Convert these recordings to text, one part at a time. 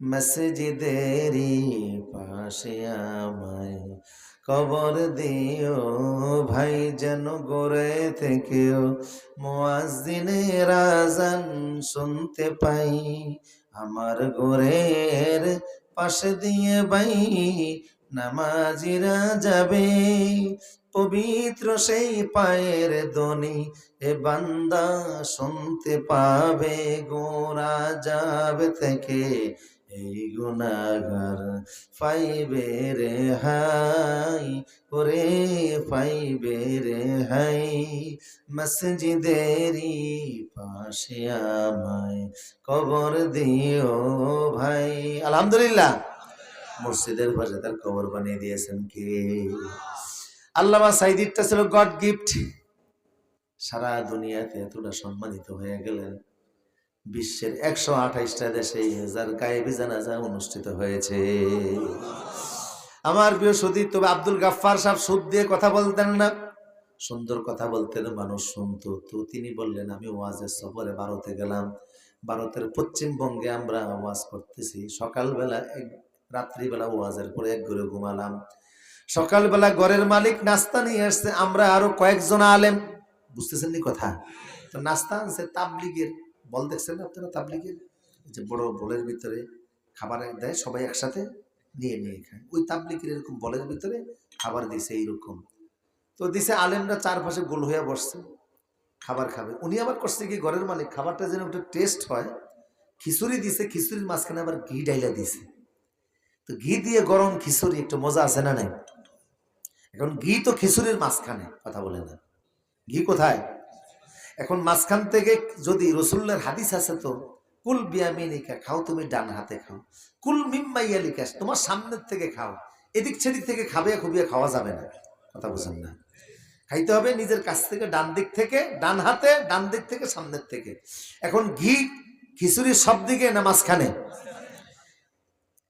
মসজিদেরই পাশে আমায় কবর দিও ভাই, যেন গোরে থেকেও মুয়াজ্জিনের আজান শুনতে পাই। আমার গোরের পাশে দিয়ে বাই নামাজিরা যাবে পবিত্র সেই পায়ের ধ্বনি এ বান্দা শুনতে পাবে গোরা যাবে থেকে। এই গুণাগার পাইবে রে হাই, ওরে পাইবে রে হাই। মসজিদেরই পাশে আমায় কবর দিও ভাই। আলহামদুলিল্লাহ। মসজিদের পাশে তার কবর বানিয়ে দিয়েছেন কে? আল্লামা সাইদিরটা ছিল গড গিফট। সারা দুনিয়াতে এতটা সম্মানিত হয়ে গেলেন। বিশ্বের একশো আঠাইশটা দেশে যার গায়েবী জানাজা অনুষ্ঠিত হয়েছে। আমার প্রিয় সদী তবে আব্দুল গাফফার সাহেব সুদ দিয়ে কথা বলতেন না। সুন্দর কথা বলতেন মানুষ শুনতো। তো তিনি বললেন, আমি ওয়াজের সফরে ভারতে গেলাম। ভারতের পশ্চিমবঙ্গে আমরা ওয়াজ করতেছি। সকালবেলা এক, রাত্রিবেলা ওয়াজের পরে এক ঘরে ঘুমালাম। সকালবেলা ঘরের মালিক নাস্তা নিয়ে আসছে। আমরা আরও কয়েকজন আলেম। বুঝতেছেন কথা? তো নাস্তা আনছে তাবলিগের বল দেখছেন আপনারা তাবলিগের যে বড় বলের ভিতরে খাবার দেয়, সবাই একসাথে নিয়ে নিয়ে খায়। ওই তাবলিগের এরকম বলের ভিতরে খাবার দিছে এইরকম। তো দিছে আলেমরা চারপাশে গোল হয়ে বসছে, খাবার খাবে। উনি আবার করছে কি, ঘরের মালিক, খাবারটা যেন একটা টেস্ট হয়, খিচুড়ি দিছে, খিচুড়ির মাঝখানে আবার ঘি ডাইলা দিছে। তো ঘি দিয়ে গরম খিচুড়ি, একটু মজা আছে না নাই? এখন ঘি তো খিচুড়ির মাঝখানে, কথা বলে না। ঘি কোথায়? এখন মাঝখান থেকে যদি রসুল্লের হাদিস আছে তো, কুল বিয়ামিনিকা খাও, তুমি ডান হাতে খাও। কুল মিম্মাইয়া লিকাস তোমার সামনের থেকে খাও। এদিক সেদিক থেকে খাবে, খুবিয়ে খাওয়া যাবে না। কথা বুঝেন না। খাইতে হবে নিজের কাছ থেকে, ডান দিক থেকে, ডান হাতে, ডান দিক থেকে, সামনের থেকে। এখন ঘি খিচুড়ির সব দিকে না মাঝখানে?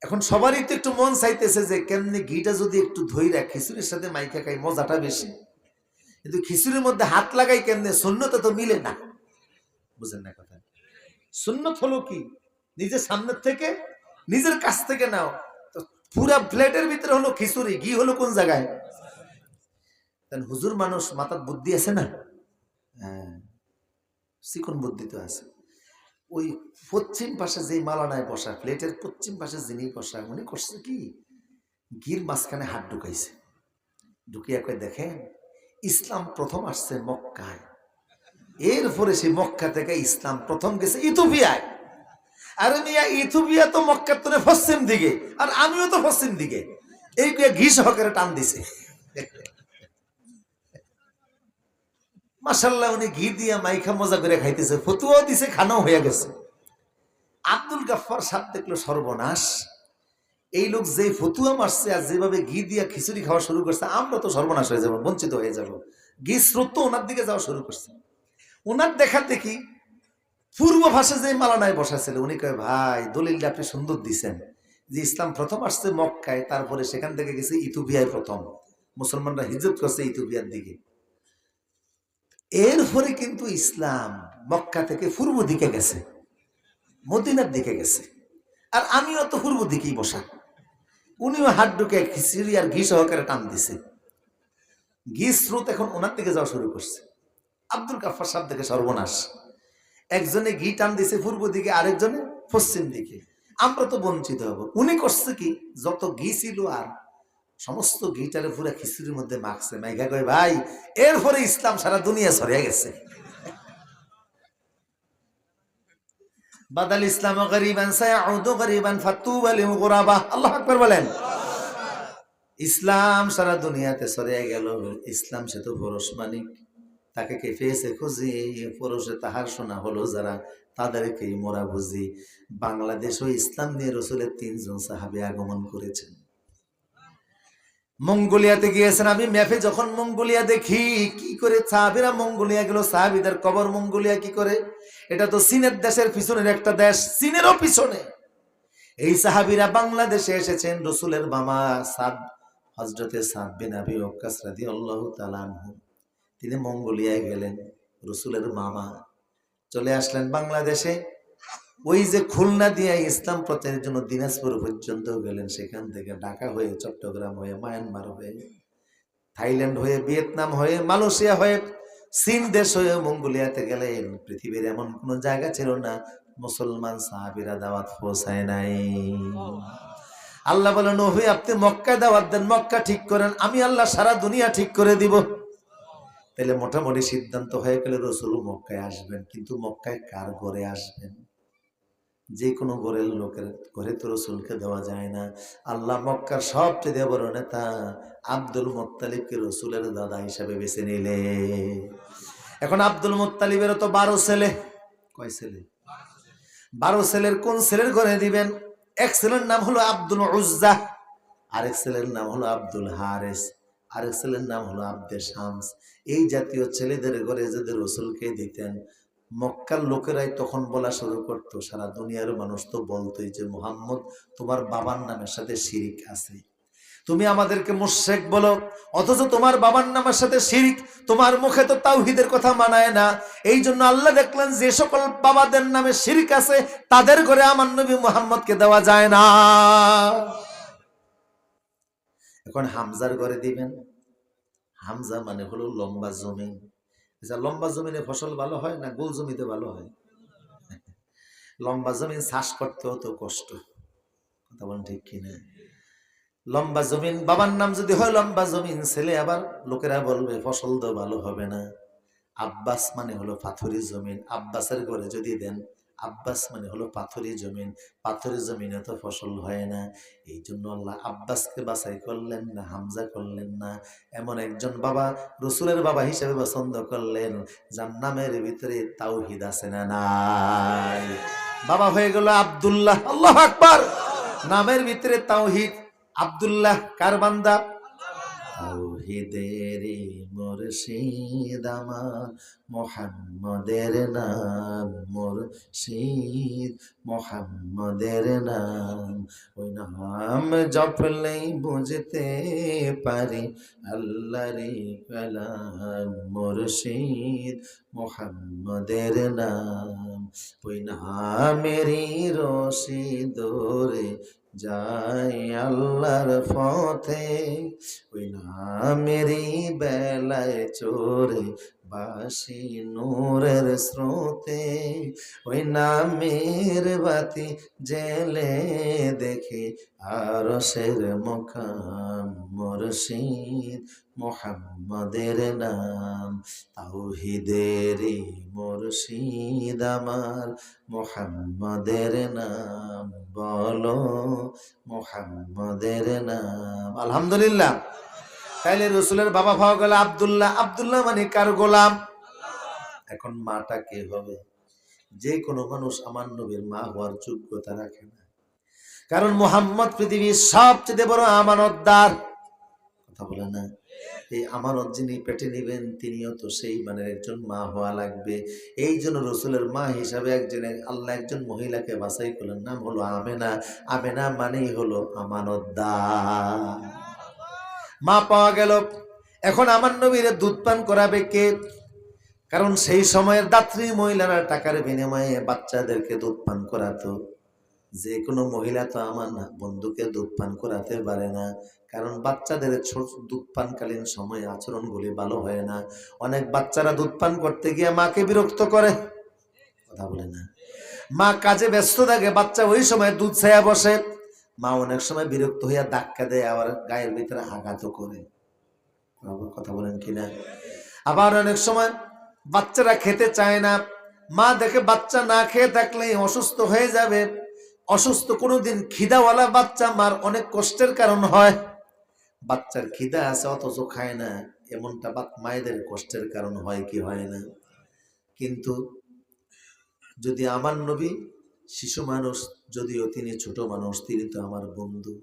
এখন সবারই তো একটু মন চাইতেছে যে, কেমনি ঘিটা যদি একটু ধইরা খিচুড়ির সাথে মাইকা খাই, মজাটা বেশি। কিন্তু খিচুড়ির মধ্যে হাত লাগাই কেমনে? শূন্যতা তো মিলে না। বুঝেন না কথা? শূন্যত হলো কি? নিজের সামনের থেকে, নিজের কাছ থেকে নাও। তো পুরা প্লেটের ভিতরে হলো খিচুড়ি, ঘি হলো কোন জায়গায়? হুজুর মানুষ মাথার বুদ্ধি আছে না? হ্যাঁ। চিকন বুদ্ধি তো আছে। ওই পশ্চিম পাশে যে মালানায় বসা, প্লেটের পশ্চিম পাশে যিনি বসা, উনি করছে কি? গির মাঝখানে হাত ঢুকাইছে। ঢুকিয়া কয়ে, দেখেন ইসলাম প্রথম আসছে মক্কায়। এরপরে সে মক্কা থেকে ইসলাম প্রথম গেছে ইথোপিয়ায় আর মিয়া ইথোপিয়া তো মক্কার তোরে পশ্চিম দিকে, আর আমিও তো পশ্চিম দিকে। এই ঘি সহকারে টান দিছে। মাসাল্লাহ উনি ঘি দিয়া মাইখা মজা করে খাইতেছে, ফতুয়াও দিছে, খানাও হয়ে গেছে। আব্দুল গাফার সাপ দেখল সর্বনাশ। এই লোক যে ফতুয়া মারছে আর যেভাবে ঘি দিয়া খিচুড়ি খাওয়া শুরু করছে, আমরা তো সর্বনাশ হয়ে যাব, বঞ্চিত হয়ে যাব। ঘি স্রোত ওনার দিকে যাওয়া শুরু করছে। ওনার দেখা দেখি পূর্ব ভাষা যে মালানায় বসা ছিল উনি কয়, ভাই, দলিলটা আপনি সুন্দর দিছেন। যে ইসলাম প্রথম আসছে মক্কায়, তারপরে সেখান থেকে গেছে ইথোপিয়ায় প্রথম। মুসলমানরা হিজরত করছে ইথোপিয়ার দিকে। এরপরে কিন্তু ইসলাম মক্কা থেকে পূর্ব দিকে গেছে, মদিনার দিকে গেছে। আর আমিও তো পূর্ব দিকেই বসা। উনিও হাত ঢুকে খিচুড়ি আর ঘি সহকারে টান দিছে। ঘি স্রোত এখন ওনার দিকে যাওয়া শুরু করছে। আব্দুল কাফার সাহেব থেকে সর্বনাশ। একজনে ঘি টান দিছে পূর্ব দিকে, আরেকজনে পশ্চিম দিকে। আমরা তো বঞ্চিত হব। উনি করছে কি? যত ঘি ছিল আর সমস্ত ঘিটারে পুরো খিচুড়ির মধ্যে মাখছে। মাইঘা কয়, ভাই, এরপরে ইসলাম সারা দুনিয়া ছড়িয়ে গেছে। বাদাল ইসলাম গরিবান সায়াউদু গরিবান ফাতুবা লিল গুরাবা আল্লাহু আকবার বলেন। ইসলাম সারা দুনিয়াতে ছড়িয়ে গেল। ইসলাম সে তো পরশ মানিক। তাকে কে পেয়েছে খুঁজি? পরশে তাহার শোনা হলো যারা তাদেরকে মোরা বুঝি। বাংলাদেশও ইসলাম নিয়ে রসুলের তিনজন সাহাবে আগমন করেছেন। মঙ্গোলিয়াতে গিয়েছেন আমি, ম্যাপে যখন মঙ্গোলিয়া দেখি, কি করে সাহাবিরা মঙ্গোলিয়া গেল? সাহাবিদের কবর মঙ্গোলিয়া কি করে? এটা তো চীনের দেশের পিছনের একটা দেশ, চীনেরও পিছনে। এই সাহাবিরা বাংলাদেশে এসেছেন, রসুলের মামা সাদ হজরতে সাদ বিন আবি তাআলা আনহু। তিনি মঙ্গোলিয়ায় গেলেন, রসুলের মামা চলে আসলেন বাংলাদেশে। ওই যে খুলনা দিয়ে ইসলাম প্রচারের জন্য দিনাজপুর পর্যন্ত গেলেন, সেখান থেকে ঢাকা হয়ে চট্টগ্রাম হয়ে মায়ানমার হয়ে, থাইল্যান্ড হয়ে ভিয়েতনাম হয়ে মালয়েশিয়া হয়ে, চীন দেশ হয়ে মঙ্গোলিয়াতে গেলেন। পৃথিবীর এমন কোন জায়গা ছিল না, মুসলমান সাহাবিরা দাওয়াত পৌঁছায় নাই। আল্লাহ বলেন নবী আপনি মক্কায় দাওয়াত দেন, মক্কা ঠিক করেন, আমি আল্লাহ সারা দুনিয়া ঠিক করে দিব। তাহলে মোটামুটি সিদ্ধান্ত হয়ে গেলে রসুল মক্কায় আসবেন, কিন্তু মক্কায় কার ঘরে আসবেন? যে কোনো ঘরের লোকের, ঘরে তো রসুলকে দেওয়া যায় না। আল্লাহ মক্কার সবচেয়ে বড় নেতা আব্দুল মোত্তালিবকে রসুলের দাদা হিসাবে বেছে নিলে। এখন আব্দুল মোত্তালিবেরও তো বারো ছেলে। কয় ছেলে? বারো ছেলের কোন ছেলের ঘরে দিবেন? এক ছেলের নাম হলো আব্দুল উজ্জা, আরেক ছেলের নাম হলো আব্দুল হারেস, আরেক ছেলের নাম হলো আব্দে শামস। এই জাতীয় ছেলেদের ঘরে যাদের রসুলকে দিতেন মক্কার লোকেরাই তখন বলা শুরু করতো, সারা দুনিয়ার মানুষ তো বলতোই যে, মোহাম্মদ, তোমার বাবার নামের সাথে শিরিক আছে। তুমি আমাদেরকে মুশেক বলো, অথচ তোমার বাবার নামের সাথে শিরিক, তোমার মুখে তো তাওহিদের কথা মানায় না। এই জন্য আল্লাহ দেখলেন যে, সকল বাবাদের নামে শিরিক আছে, তাদের ঘরে আমার নবী মোহাম্মদকে দেওয়া যায় না। এখন হামজার ঘরে দিবেন। হামজা মানে হলো লম্বা জমিন। আচ্ছা লম্বা জমিনে ফসল ভালো হয় না গোল জমিতে ভালো হয়? লম্বা জমিন চাষ করতে হতো কষ্ট। কথা বলেন ঠিক কিনা লম্বা জমিন, বাবার নাম যদি হয় লম্বা জমিন, ছেলে আবার লোকেরা বলবে, ফসল তো ভালো হবে না। আব্বাস মানে হলো পাথরি জমিন। আব্বাসের ঘরে যদি দেন আব্বাস মানে হলো পাথরের জমিন। পাথরের জমিনে তো ফসল হয় না। এই জন্য আল্লাহ আব্বাসকে বাছাই করলেন না, হামজা করলেন না। এমন একজন বাবা, রসুলের বাবা হিসেবে পছন্দ করলেন, যার নামের ভিতরে তাওহিদ আছে না নাই? বাবা হয়ে গেল আব্দুল্লাহ, আল্লাহ আকবার! নামের ভিতরে তাওহিদ। আব্দুল্লাহ, কার বান্দা? তাওহিদের মুর্শিদ আমার, মোহাম্মদের নাম মুর্শিদ, মোহাম্মদের নাম। ওই নাম জপলেই বুঝতে পারি, আল্লাহরে কালাম মুর্শিদ মোহাম্মদের নাম ওই নামেরই রশি দোরে যাই আল্লাহর পথে। ওই নামেরই বেলায় চোরে বাসি নূরের স্রোতে, ওই নামের বাতি জেলে দেখে আরও শের মোকাম মুর্শিদ মোহাম্মদের নাম। তাওহিদের মুর্শিদ আমার মোহাম্মদের নাম, বলো মোহাম্মদের নাম। আলহামদুলিল্লাহ। তাইলে রসুলের বাবা ভাবা গেল, আবদুল্লাহ আবদুল্লাহ মানে কার গোলাম? এখন মাটা কে হবে? যে কোনো মানুষ আমার নবীর মা হওয়ার যোগ্যতা রাখে না। কারণ মোহাম্মদ পৃথিবীর সবচেয়ে বড় আমানতদার। কথা বলে না? এই আমানত যিনি পেটে নিবেন, তিনিও তো সেই মানে একজন মা হওয়া লাগবে। এই জন্য রসুলের মা হিসাবে একজন আল্লাহ একজন মহিলাকে বাছাই করলেন। নাম হলো আমেনা। আমেনা মানেই হলো আমানতদার। মা পাওয়া গেল। এখন আমার নবীর দুধ পান করাবে কে? কারণ সেই সময়ের দাত্রী মহিলারা টাকার বিনিময়ে বাচ্চাদেরকে দুধ পান করাতো। যে কোনো মহিলা তো আমার না, বন্ধুকে দুধ পান করাতে পারে না। কারণ বাচ্চাদের ছোট দুধ পানকালীন সময়ে আচরণগুলি ভালো হয় না। অনেক বাচ্চারা দুধ পান করতে গিয়ে মাকে বিরক্ত করে। কথা বলে না। মা কাজে ব্যস্ত থাকে, বাচ্চা ওই সময় দুধ ছায়া বসে। মা অনেক সময় বিরক্ত হইয়া ধাক্কা দেয়, আবার গায়ের ভিতরে আঘাতও করে। কথা বলেন কিনা? আবার অনেক সময় বাচ্চারা খেতে চায় না। মা দেখে বাচ্চা না খেয়ে থাকলে অসুস্থ হয়ে যাবে। অসুস্থ কোনোদিন খিদাওয়ালা বাচ্চা মার অনেক কষ্টের কারণ হয়। বাচ্চার খিদা আছে, অথচ খায় না। এমনটা বাপ মায়েদের কষ্টের কারণ হয় কি হয় না? কিন্তু যদি আমার নবী শিশু মানুষ যদিও তিনি ছোট মানুষ, তিনি তো আমার বন্ধু।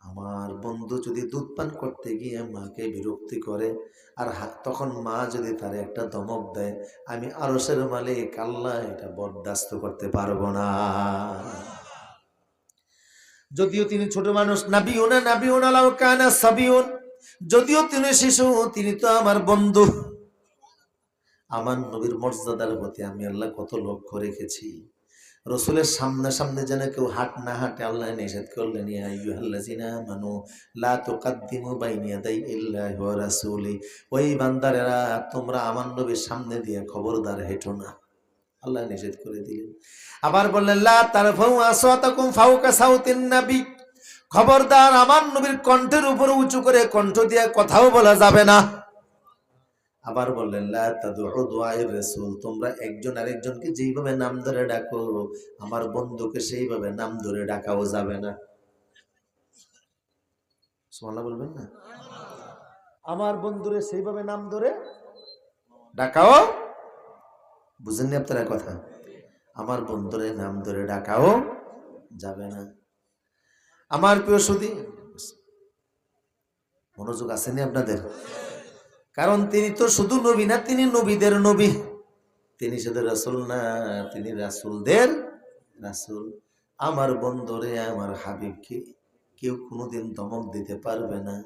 আমার বন্ধু যদি দুধ পান করতে গিয়ে মাকে বিরক্তি করে আর তখন মা যদি তার একটা ধমক দেয়, আমি আরসের মালিক, আল্লাহ, এটা বরদাস্ত করতে পারব না। যদিও তিনি ছোট মানুষ, নাবিউন নাবিউন আলাউ কানা সাবিউন। যদিও তিনি শিশু, তিনি তো আমার বন্ধু। আমার নবীর মর্যাদার প্রতি আমি আল্লাহ কত লক্ষ্য রেখেছি। রসুলের সামনে সামনে যেন কেউ হাট না হাঁটে, আল্লাহ নিষেধ করলেন আইয়ুহাল্লাযিনা আমানু, লা তুকাদ্দিমু বাইনা ইয়াদাই ইল্লাহি ওয়া রাসূলি। ওই বান্দারেরা, তোমরা আমার নবীর সামনে দিয়ে খবরদার হেঁটো না। আল্লাহ নিষেধ করে দিলেন। আবার বললেন, লা তারফাউ আসওয়াতাকুম ফাওকা সাউতিন নবী। খবরদার আমার নবীর কণ্ঠের উপরে উঁচু করে কণ্ঠ দিয়ে কথাও বলা যাবে না। আবার বললেন, লা তাদউ দুআইর তোমরা একজন আরেকজনকে যেইভাবে নাম ধরে ডাকো, আমার বন্ধুকে সেইভাবে নাম ধরে ডাকাও যাবে না। বলবেন না? আমার বন্ধুরে সেইভাবে নাম ধরে ডাকাও? বুঝেননি আপনারা কথা? আমার বন্ধুরে নাম ধরে ডাকাও যাবে না। আমার প্রিয় সুদী মনোযোগ আসেনি আপনাদের? কারণ তিনি তো শুধু নবী না, তিনি নবীদের নবী। তিনি শুধু রাসুল না, তিনি রাসুলদের রাসুল। আমার বন্ধরে, আমার হাবিবকে কেউ কোনোদিন দমক দিতে পারবে না।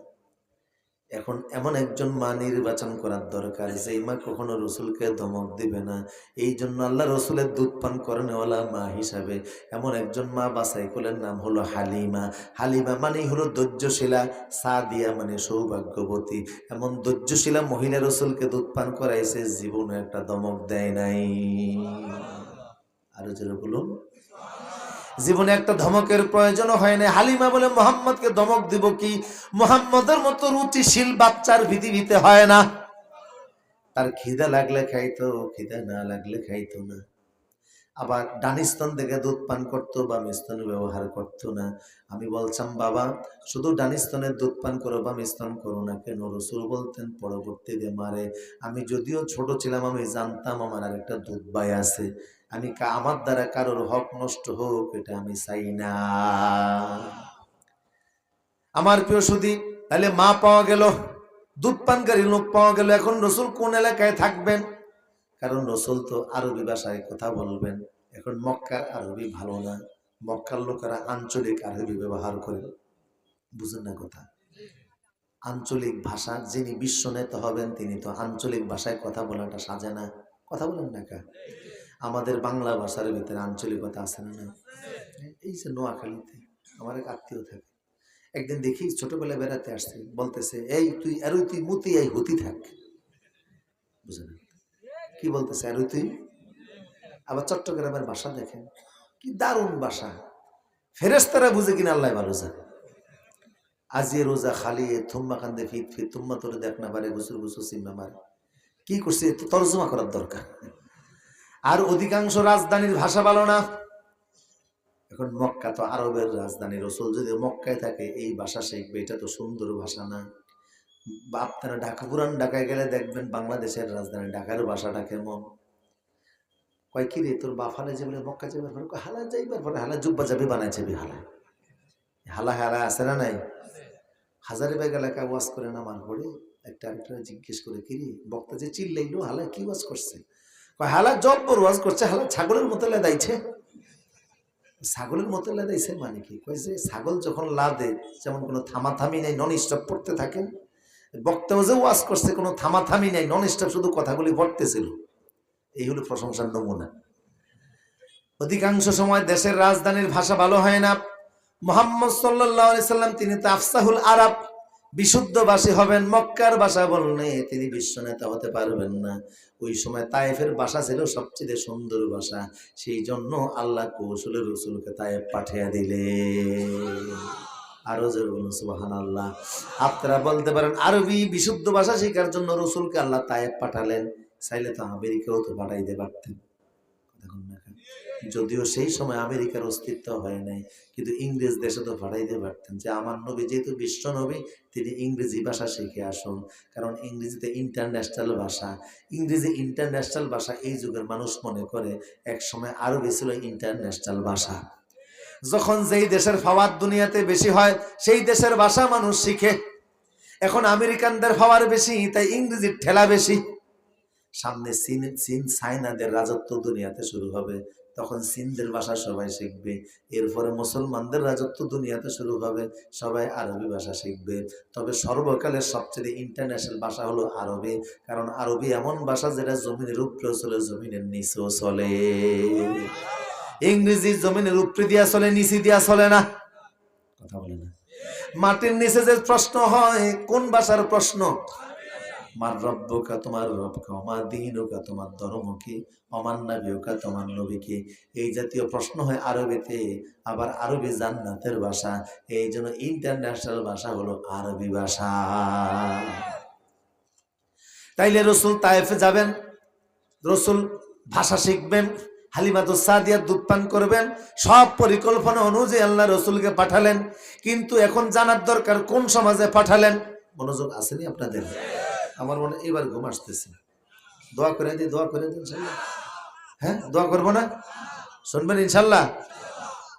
এখন এমন একজন মা নির্বাচন করার দরকার যেই মা কখনো রসুলকে দমক দিবে না। এই জন্য আল্লাহ রসুলের দুধ পান করেনওয়ালা মা হিসাবে। এমন একজন মা বাসাই কোলের নাম হলো হালিমা। হালিমা মানে হলো ধৈর্যশীলা, সাদিয়া মানে সৌভাগ্যবতী। এমন ধৈর্যশীলা মহিলা রসুলকে দুধ পান করাইছে, জীবনে একটা দমক দেয় নাই। আরও যেন বলুন। জীবনে একটা ধমকের প্রয়োজন হয় না হালিমা বলে, মোহাম্মদকে ধমক দিব কি? মোহাম্মদের মতো রুচিশীল বাচ্চার পৃথিবীতে হয় না। তার খিদা লাগলে খাইতো, খিদা না লাগলে খাইতো না। আবার ডানিস্তন থেকে দুধ পান করতো বা মিস্তন ব্যবহার করতো না। আমি বলছাম, বাবা, শুধু ডানিস্তনের দুধ পান করো বা মিস্তন করো না কেন? রসুল বলতেন পরবর্তীতে মারে আমি যদিও ছোট ছিলাম, আমি জানতাম আমার আর একটা দুধ বাই আছে। আমি আমার দ্বারা কারোর হক নষ্ট হোক, এটা আমি চাই না। আমার প্রিয় সুদী তাহলে মা পাওয়া গেল, দুধ পানকারী লোক পাওয়া গেল। এখন রসুল কোন এলাকায় থাকবেন? কারণ রসুল তো আরবি ভাষায় কথা বলবেন। এখন মক্কার আরবি ভালো না। মক্কার লোকেরা আঞ্চলিক আরবি ব্যবহার করে। বুঝেন না কথা? আঞ্চলিক ভাষা যিনি বিশ্ব নেতা হবেন, তিনি তো আঞ্চলিক ভাষায় কথা বলাটা সাজে না। কথা বলেন না কা? আমাদের বাংলা ভাষার ভিতরে আঞ্চলিকতা আছে না না? এই যে নোয়াখালীতে আমার এক আত্মীয় থাকে। একদিন দেখি ছোটবেলায় বেড়াতে আসছে। বলতেছে, এই তুই, আর তুই মুতি, এই হতি থাক। বুঝলেন কি বলতেছে আর তুই আবার চট্টগ্রামের ভাষা দেখেন, কি দারুণ ভাষা ফেরেস্তারা বুঝে কিনা আল্লাহ ভালো জানে। আজিয়ে রোজা খালি থুম্মা কান্দে ফিট ফিট থুম্মা তোরে দেখ না পারে গুসুর গুসুর সিম্মা মারে। কি করছে? তর্জমা করার দরকার। আর অধিকাংশ রাজধানীর ভাষা ভালো না। এখন মক্কা তো আরবের রাজধানী। রসুল যদি মক্কায় থাকে, এই ভাষা শিখবে, এটা তো সুন্দর ভাষা না। আপনারা ঢাকা, পুরান ঢাকায় গেলে দেখবেন বাংলাদেশের রাজধানী, ঢাকার ভাষাটা কেমন? কয় কি রে, তোর বাপ হালে যাবে মক্কা যাবে হালা যাইবার পরে? হালা জুব্বা যাবে বানাই যাবি হালা। হালা হালা আছে না নাই? হাজারে বেগ এলাকায় ওয়াজ করে নামার পরে? একটা আরেকটা জিজ্ঞেস করে, কি রে, বক্তা যে চিল্লাইলো, হালা কি ওয়াজ করছে? হালা জব্বর ওয়াজ করছে, হালা ছাগলের মতো লেদাইছে। ছাগলের মতো লেদাইছে মানে কি? কয় যে ছাগল যখন লাদে, যেমন কোনো থামাথামি নেই নন স্টপ পড়তে থাকেন বক্তাও যে ওয়াজ করছে, কোনো থামাথামি নেই নন স্টপ শুধু কথাগুলি পড়তেছিল এই হলো প্রশংসার নমুনা। অধিকাংশ সময় দেশের রাজধানীর ভাষা ভালো হয় না। মোহাম্মদ সাল্লাম, তিনি তো আফসাহুল আরব বিশুদ্ধ ভাষী হবেন, মক্কার ভাষা বললে তিনি বিশ্ব নেতা হতে পারবেন না। ওই সময় তায়েফের ভাষা ছিল সবচেয়ে সুন্দর ভাষা, সেই জন্য আল্লাহ কৌশলের রসুলকে তায়েফ পাঠিয়ে দিলে আরও জোর বলুন সুবাহান আল্লাহ আপনারা বলতে পারেন, আরবি বিশুদ্ধ ভাষা শেখার জন্য রসুলকে আল্লাহ তায়েফ পাঠালেন, চাইলে তো আমেরিকাও তো পাঠাইতে পারতেন। যদিও সেই সময় আমেরিকার অস্তিত্ব হয় নাই, কিন্তু ইংরেজ দেশে তো পাঠাইতে পারতেন। যে আমার নবী যেহেতু বিশ্ব নবী, তিনি ইংরেজি ভাষা শিখে আসুন, কারণ ইংরেজিতে ইন্টারন্যাশনাল ভাষা। ইংরেজি ইন্টারন্যাশনাল ভাষা এই যুগের মানুষ মনে করে এক সময় আরবি ছিল ইন্টারন্যাশনাল ভাষা। যখন যেই দেশের ফাওয়ার দুনিয়াতে বেশি হয়, সেই দেশের ভাষা মানুষ শিখে। এখন আমেরিকানদের ফাওয়ার বেশি, তাই ইংরেজির ঠেলা বেশি। সামনে চীন চীন চাইনাদের রাজত্ব দুনিয়াতে শুরু হবে। তখন চীনদের ভাষা সবাই শিখবে। এরপরে মুসলমানদের রাজত্ব দুনিয়াতে শুরু হবে। সবাই আরবি ভাষা শিখবে। তবে সর্বকালের সবচেয়ে ইন্টারন্যাশনাল ভাষা হলো আরবি। কারণ আরবি এমন ভাষা যেটা জমিনের উপরেও চলে, জমিনের নিচেও চলে। ইংরেজি জমিনের উপরে দিয়া চলে নিচে দিয়া চলে না। কথা বলে না। মাটির নিচে যে প্রশ্ন হয় কোন ভাষার প্রশ্ন? মার রব্বকা তোমার রবকে অমার দিনুকা তোমার ধর্ম কি অমান নবীকা তোমার নবীকে। এই জাতীয় প্রশ্ন হয় আরবিতে আবার আরবি জান্নাতের ভাষা। এই জন্য ইন্টারন্যাশনাল ভাষা হলো আরবি ভাষা। তাইলে রসুল তায়েফে যাবেন রসুল ভাষা শিখবেন। হালিমাতুস সাদিয়া দুধ পান করবেন, সব পরিকল্পনা অনুযায়ী আল্লাহ রসুলকে পাঠালেন, কিন্তু এখন জানার দরকার কোন সমাজে পাঠালেন? মনোযোগ আসেনি আপনাদের? আমার মনে এবার ঘুম আসতেছে। দোয়া করে দিই, দোয়া করে দিন হ্যাঁ দোয়া করব না? শুনবেন ইনশাল্লাহ?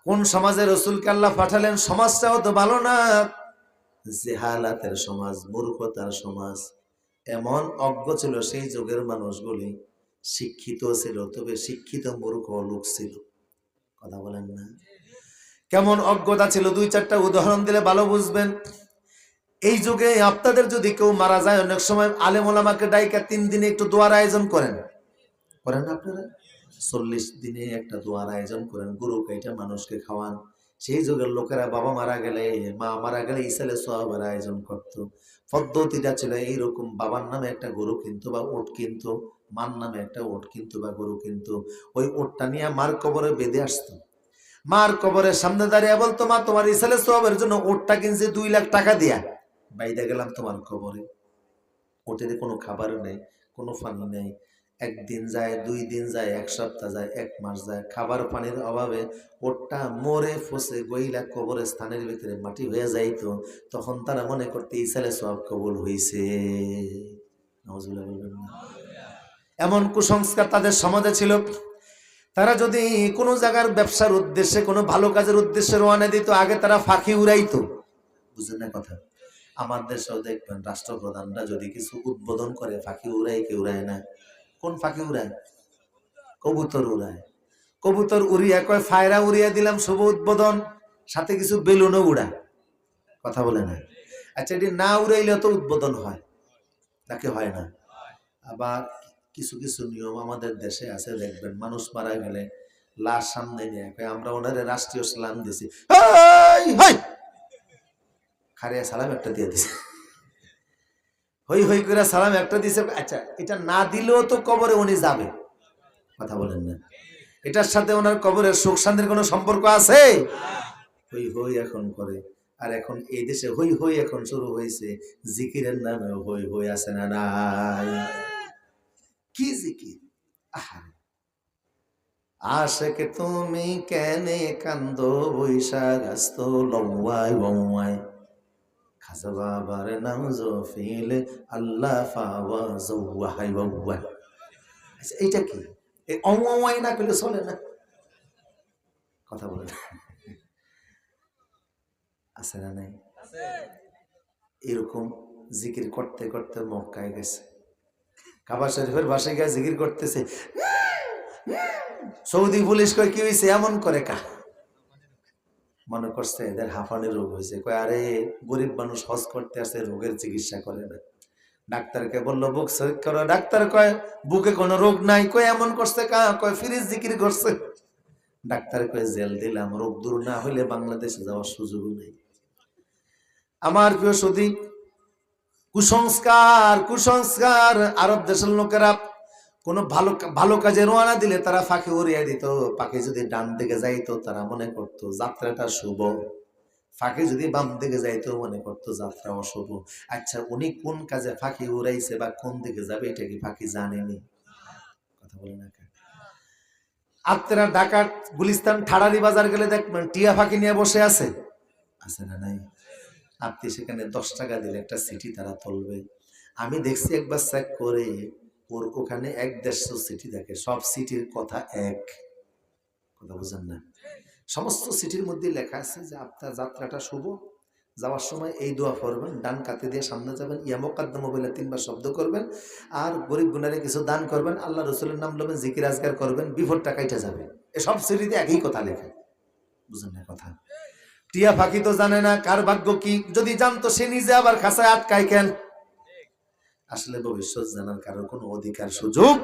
কোন সমাজে রসুলকে আল্লাহ পাঠালেন? সমাজটাও তো ভালো না। জেহালাতের সমাজ, মূর্খতার সমাজ, এমন অজ্ঞ ছিল সেই যুগের মানুষগুলি শিক্ষিত ছিল, তবে শিক্ষিত মূর্খ লোক ছিল। কথা বলেন না। কেমন অজ্ঞতা ছিল, দুই চারটা উদাহরণ দিলে ভালো বুঝবেন। এই যুগে আপনাদের যদি কেউ মারা যায়, অনেক সময় আলেম ওলামাকে ডাইকা তিন দিনে একটু দোয়ার আয়োজন করেন। করেন আপনারা? চল্লিশ দিনে একটা দোয়ার আয়োজন করেন গরু কাইটা মানুষকে খাওয়ান। সেই যুগের লোকেরা বাবা মারা গেলে, মা মারা গেলে ইসালে সোহাবের আয়োজন করত। পদ্ধতিটা ছিল এইরকম, বাবার নামে একটা গরু কিনতো বা ওট কিনতো, মার নামে একটা ওট কিনতো বা গরু কিনতো, ওই ওটটা নিয়ে মার কবরে বেঁধে আসতো। মার কবরের সামনে দাঁড়িয়ে বলতো, মা, তোমার ইসালে সবের জন্য ওটটা কিনছে দুই লাখ টাকা দিয়া। বাইদা গেলাম তোমার কবরে। ওটের কোনো খাবার নেই, কোনো পানি নেই। একদিন যায়, দুই দিন যায়, এক সপ্তাহ যায়, এক মাস যায়, খাবার পানির অভাবে ওটা মরে ফসে গইলা কবরের স্থানের ভিতরে মাটি হয়ে যাইত। তখন তারা মনে করতে ইসালে সব কবল নাউজুবিল্লাহ এমন কুসংস্কার তাদের সমাজে ছিল। তারা যদি কোনো জায়গার ব্যবসার উদ্দেশ্যে, কোনো ভালো কাজের উদ্দেশ্যে রওনা দিত, আগে তারা ফাঁকি উড়াইতো। বুঝলেন না কথা? আমার দেশেও দেখবেন, রাষ্ট্রপ্রধানরা যদি কিছু উদ্বোধন করে, ফাঁকি উড়াই কেউ উড়ায় না? কোন ফাঁকি উড়ায়? কবুতর উড়ায়। কবুতর উড়িয়া কয়, ফায়রা উড়িয়া দিলাম, শুভ উদ্বোধন, সাথে কিছু বেলুনও উড়ায় কথা বলে না। আচ্ছা এটি না উড়াইলেও তো উদ্বোধন হয়। নাকি হয় না। আবার কিছু কিছু নিয়ম আমাদের দেশে আছে, দেখবেন, মানুষ মারা গেলে লাশ সামনে নিয়ে আমরা ওনারে রাষ্ট্রীয় সালাম দিছি। খারিয়া সালাম একটা দিয়ে দিছে। হই হই করে সালাম একটা দিছে আচ্ছা এটা না দিলেও তো কবরে উনি যাবে। কথা বলেন না। এটার সাথে ওনার কবরের সুখ শান্তির কোনো সম্পর্ক আছে? হই হই এখন করে। আর এখন এই দেশে হই হই এখন শুরু হয়েছে। জিকিরের নামে হই হই আছে না নাই? কি জিকির? আহা। আশেকে, তুমি কেনে কান্দ বৈশাখ, আস্ত বওয়াই খাজা বাবার নাম জফিল আল্লাহ ফাওয়া জওয়াহাই ওয়াওয়া আচ্ছা এইটা কি? এই অমাই না করলে চলে না? কথা বলে না। আছে না নাই? এরকম জিকির করতে করতে মক্কায় গেছে। কাবা শরীফের বাসায় গিয়ে জিকির করতেছে। সৌদি পুলিশ কয় কি হয়েছে এমন করে কা? মনে করছে এদের হাঁফানির রোগ হয়েছে। কয়, আরে, গরিব মানুষ হজ করতে আসে, রোগের চিকিৎসা করে না। ডাক্তারকে বলল, বুক সহিত করো। ডাক্তার কয়, বুকে কোনো রোগ নাই। কয়, এমন করছে কা? কয়, ফ্রিজ জিকির করছে। ডাক্তার কয়, জেল দিলাম, রোগ দূর না হইলে বাংলাদেশে যাওয়ার সুযোগ নেই। আমার প্রিয় সদী কুসংস্কার কুসংস্কার, আরব দেশের লোকেরা কোনো ভালো ভালো কাজে রোয়ানা দিলে তারা ফাঁকে উড়িয়ে দিত পাখি যদি ডান দিকে যাইতো তারা মনে করতো যাত্রাটা শুভ। ফাঁকে যদি বাম দিকে যাইতো মনে করতো যাত্রা অশুভ। আচ্ছা উনি কোন কাজে ফাঁকি উড়াইছে বা কোন দিকে যাবে এটা কি ফাঁকি জানেনি? কথা বলে না? আপনারা ঢাকার গুলিস্তান ঠাড়ারি বাজার গেলে দেখবেন টিয়া ফাঁকি নিয়ে বসে আছে। আছে না নাই? আপনি সেখানে দশ টাকা দিলে একটা সিটি তারা তুলবে। আমি দেখছি একবার চেক করে ওর ওখানে এক দেড়শো সিটি দেখে। সব সিটির কথা এক। কথা বুঝেন না? সমস্ত সিটির মধ্যে লেখা আছে যে আপনার যাত্রাটা শুভ। যাওয়ার সময় এই দোয়া পড়বেন, ডান কাতে দিয়ে সামনে যাবেন ইয়ামকাদ্দম বলে তিনবার শব্দ করবেন, আর গরিব গুনারে কিছু দান করবেন, আল্লাহ রসুলের নাম লবেন, জিকির আজগার করবেন বিফোর টাকাইটা যাবে। এসব সিটিতে একই কথা লেখে। বুঝেন না কথা? টিয়া ফাঁকি তো জানে না কার ভাগ্য কি। যদি জানতো সে নিজে আবার খাসায় আটকায় কেন? আসলে ভবিষ্যৎ জানার কারও কোনো অধিকার সুযোগ